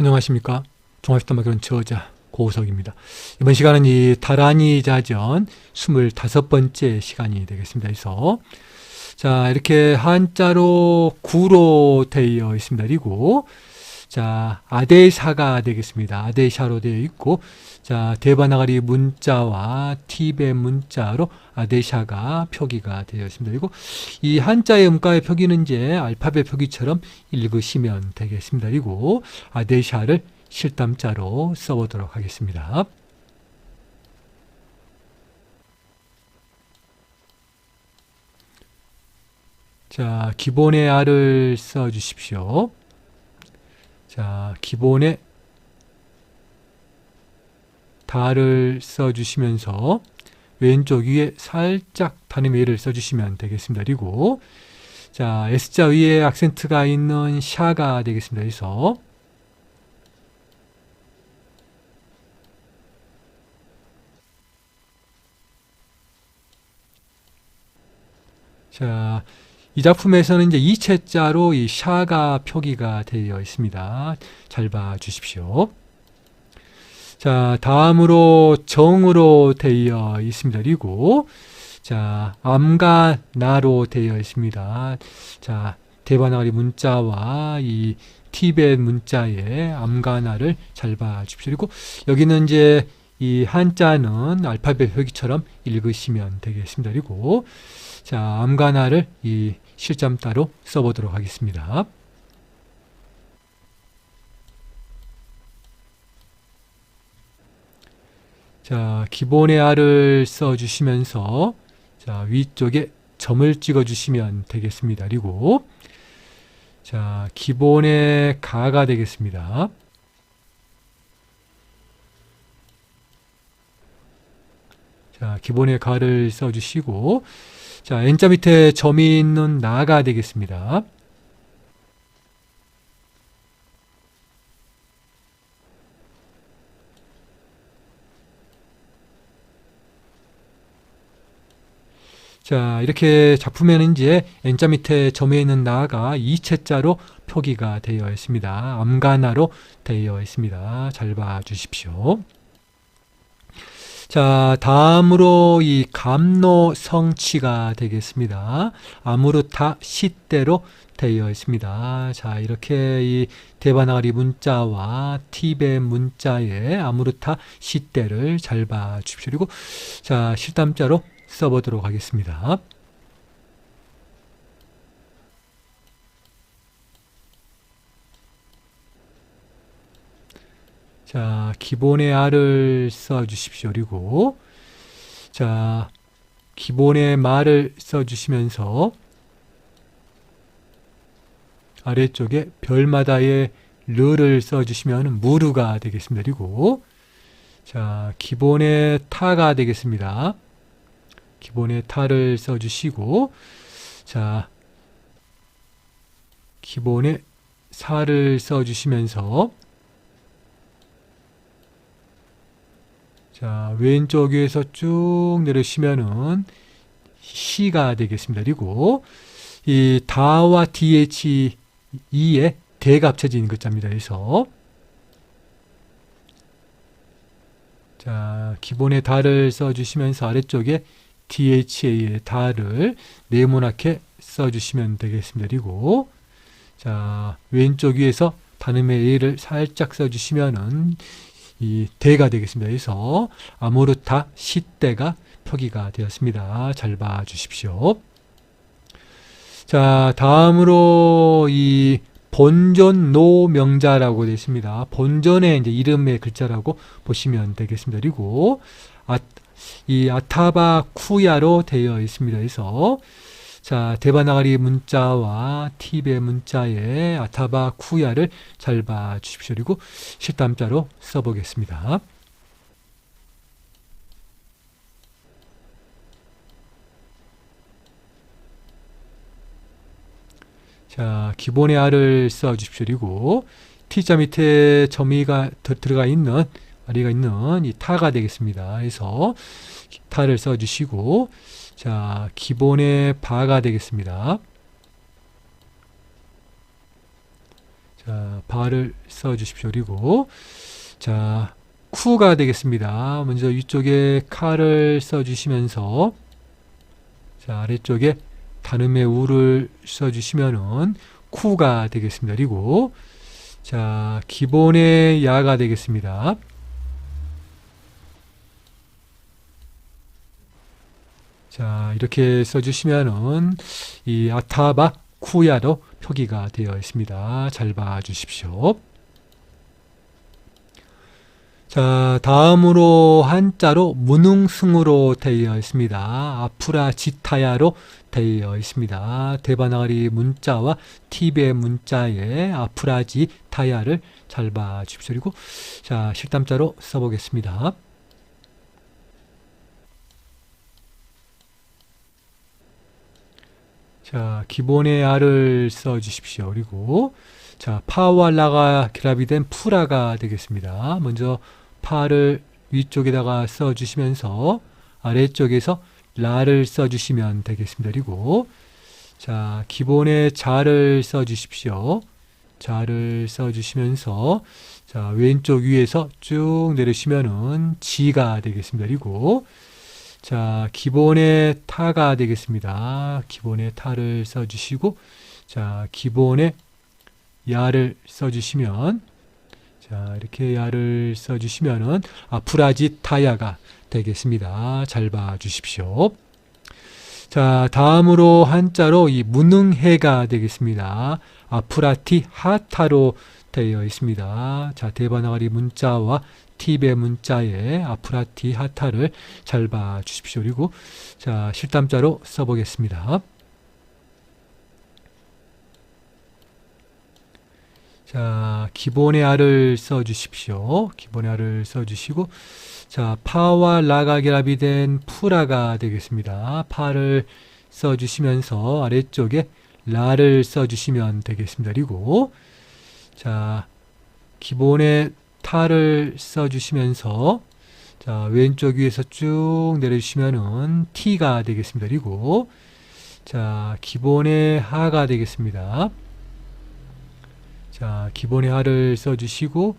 안녕하십니까. 종합시다마교는 저자 고우석입니다. 이번 시간은 이 다란이 자전 25번째 시간이 되겠습니다. 그래서 자 이렇게 한자로 구로 되어 있습니다. 그리고 자 아데샤가 되겠습니다. 아데샤로 되어 있고 자 대바나가리 문자와 팁의 문자로 아데샤가 표기가 되어 있습니다. 그리고 이 한자의 음가의 표기는 이제 알파벳 표기처럼 읽으시면 되겠습니다. 그리고 아데샤를 실담자로 써보도록 하겠습니다. 자, 기본의 알을 써 주십시오. 자, 기본의 다를 써 주시면서 왼쪽 위에 살짝 단음의 예를 써 주시면 되겠습니다. 그리고 자, S자 위에 악센트가 있는 샤가 되겠습니다. 그래서 자, 이 작품에서는 이제 이체자로 이 샤가 표기가 되어 있습니다. 잘 봐 주십시오. 자, 다음으로 정으로 되어 있습니다. 그리고 자, 암과 나로 되어 있습니다. 자, 대바나리 문자와 이 티벳 문자의 암과 나를 잘 봐 주십시오. 그리고 여기는 이제 이 한자는 알파벳 표기처럼 읽으시면 되겠습니다. 그리고 자, 암가나를 이 실점 따로 써보도록 하겠습니다. 자, 기본의 알을 써주시면서 자, 위쪽에 점을 찍어주시면 되겠습니다. 그리고 자, 기본의 가가 되겠습니다. 자, 기본의 가를 써주시고 자, N자 밑에 점이 있는 나가 되겠습니다. 자, 이렇게 작품에는 이제 N자 밑에 점에 있는 나가 이체자로 표기가 되어 있습니다. 암가나로 되어 있습니다. 잘 봐 주십시오. 자, 다음으로 이 감노 성치가 되겠습니다. 아무르타 시대로 되어 있습니다. 자, 이렇게 이 대바나가리 문자와 팁의 문자에 아무르타 시대를 잘 봐 주십시오. 그리고 자, 실담자로 써보도록 하겠습니다. 자, 기본의 알을 써 주십시오. 그리고 자, 기본의 말을 써 주시면서 아래쪽에 별마다의 르를 써 주시면 무르가 되겠습니다. 그리고 자, 기본의 타가 되겠습니다. 기본의 타를 써 주시고 자, 기본의 사를 써 주시면서 자, 왼쪽 위에서 쭉 내려시면은 시가 되겠습니다. 그리고 이 다와 dh 2에 대가 합쳐진 글자입니다. 그래서 자, 기본의 다를 써 주시면서 아래쪽에 DHA의 다를 네모나게 써 주시면 되겠습니다. 그리고 자, 왼쪽 위에서 단음의 A를 살짝 써 주시면은 이 대가 되겠습니다. 그래서 아모르타 시대가 표기가 되었습니다. 잘 봐 주십시오. 자, 다음으로 이 본전 노명자라고 되어 있습니다. 본전의 이제 이름의 글자라고 보시면 되겠습니다. 그리고 아, 이 아타바 쿠야로 되어 있습니다. 그래서 자, 대바나가리 문자와 팁의 문자에 아타바 쿠야를 잘 봐 주십시오. 그리고 실담자로 써보겠습니다. 자, 기본의 알을 써 주십시오. 그리고 T자 밑에 점이가 들어가 있는 아리가 있는 이 타가 되겠습니다. 그래서 타를 써 주시고 자, 기본의 바가 되겠습니다. 자, 바를 써 주십시오. 그리고 자, 쿠가 되겠습니다. 먼저 위쪽에 카를 써 주시면서 자, 아래쪽에 단음의 우를 써 주시면은 쿠가 되겠습니다. 그리고 자, 기본의 야가 되겠습니다. 자, 이렇게 써주시면은 이 아타바 쿠야로 표기가 되어 있습니다. 잘 봐 주십시오. 자, 다음으로 한자로 무능승으로 되어 있습니다. 아프라 지타야로 되어 있습니다. 대바나가리 문자와 팁의 문자에 아프라지 타야를 잘 봐 주십시오. 그리고 자, 실담자로 써보겠습니다. 자, 기본의 알을 써 주십시오. 그리고 자, 파와 라가 결합이 된 프라가 되겠습니다. 먼저 파를 위쪽에다가 써 주시면서 아래쪽에서 라를 써 주시면 되겠습니다. 그리고 자, 기본의 자를 써 주십시오. 자를 써 주시면서 자, 왼쪽 위에서 쭉 내리시면은 지가 되겠습니다. 그리고 자, 기본의 타가 되겠습니다. 기본의 타를 써주시고, 자, 기본의 야를 써주시면, 자, 이렇게 야를 써주시면은, 아프라지 타야가 되겠습니다. 잘 봐 주십시오. 자, 다음으로 한자로 이 무능해가 되겠습니다. 아프라티 하타로 되어 있습니다. 자, 대바나가리 문자와 팁의 문자에 아프라티 하타를 잘 봐 주십시오. 그리고 자, 실담자로 써보겠습니다. 자, 기본의 알을 써 주십시오. 기본의 알을 써 주시고 자, 파와 라가 결합이 된 푸라가 되겠습니다. 파를 써 주시면서 아래쪽에 라를 써 주시면 되겠습니다. 그리고 자, 기본의 타를 써 주시면서 자, 왼쪽 위에서 쭉 내려주시면은 T가 되겠습니다. 그리고 자, 기본의 하가 되겠습니다. 자, 기본의 하를 써 주시고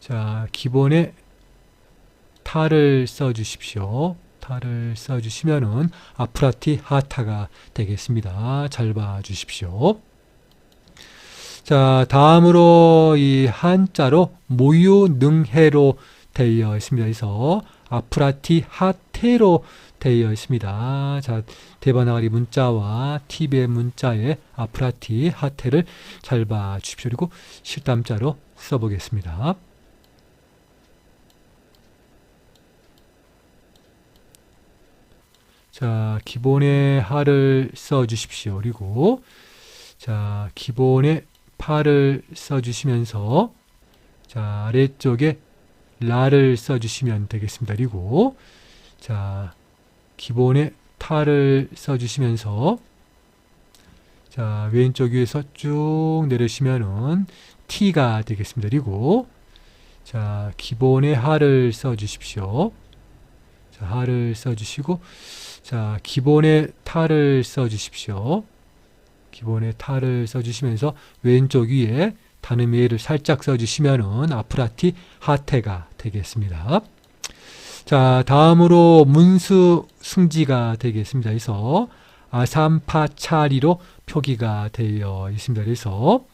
자, 기본의 타를 써 주십시오. 타를 써 주시면은 아프라티 하타가 되겠습니다. 잘 봐 주십시오. 자, 다음으로 이 한자로 모유능해로 되어 있습니다. 그래서 아프라티 하테로 되어 있습니다. 자, 대바나가리 문자와 팁의 문자에 아프라티 하테를 잘 봐 주십시오. 그리고 실담자로 써보겠습니다. 자, 기본의 하를 써 주십시오. 그리고 자, 기본의 파를 써 주시면서 자, 아래쪽에 라를 써 주시면 되겠습니다. 그리고 자, 기본의 타를 써 주시면서 자, 왼쪽 위에서 쭉 내리시면은 T가 되겠습니다. 그리고 자, 기본의 하를 써 주십시오. 자, 하를 써 주시고 자, 기본의 타를 써 주십시오. 기본의 타를 써 주시면서 왼쪽 위에 단음 예를 살짝 써 주시면은 아프라티 하테가 되겠습니다. 자, 다음으로 문수 승지가 되겠습니다. 그래서 아삼파차리로 표기가 되어 있습니다. 그래서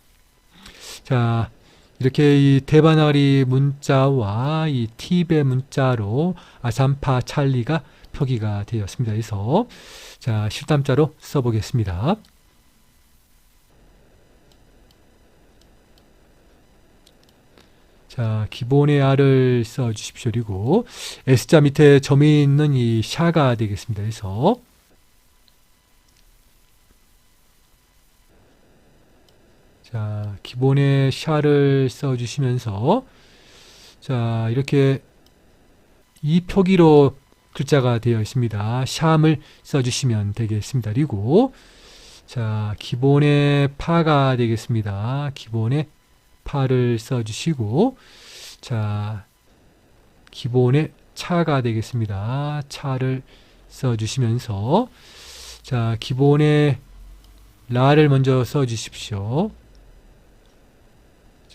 자, 이렇게 이 대바나리 문자와 이 팁의 문자로 아삼파 찰리가 표기가 되었습니다. 그래서 자, 실담자로 써보겠습니다. 자, 기본의 알을 써 주십시오. 그리고 S자 밑에 점이 있는 이 샤가 되겠습니다. 그래서 자, 기본의 샤를 써 주시면서 자, 이렇게 이 표기로 글자가 되어 있습니다. 샴을 써 주시면 되겠습니다. 그리고 자, 기본의 파가 되겠습니다. 기본의 파를 써 주시고 자, 기본의 차가 되겠습니다. 차를 써 주시면서 자, 기본의 라를 먼저 써 주십시오.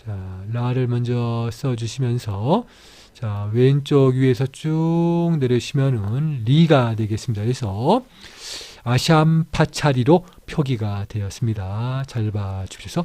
자, 라를 먼저 써주시면서 자, 왼쪽 위에서 쭉 내려주시면은 리가 되겠습니다. 그래서 아샴 파차리로 표기가 되었습니다. 잘 봐주셔서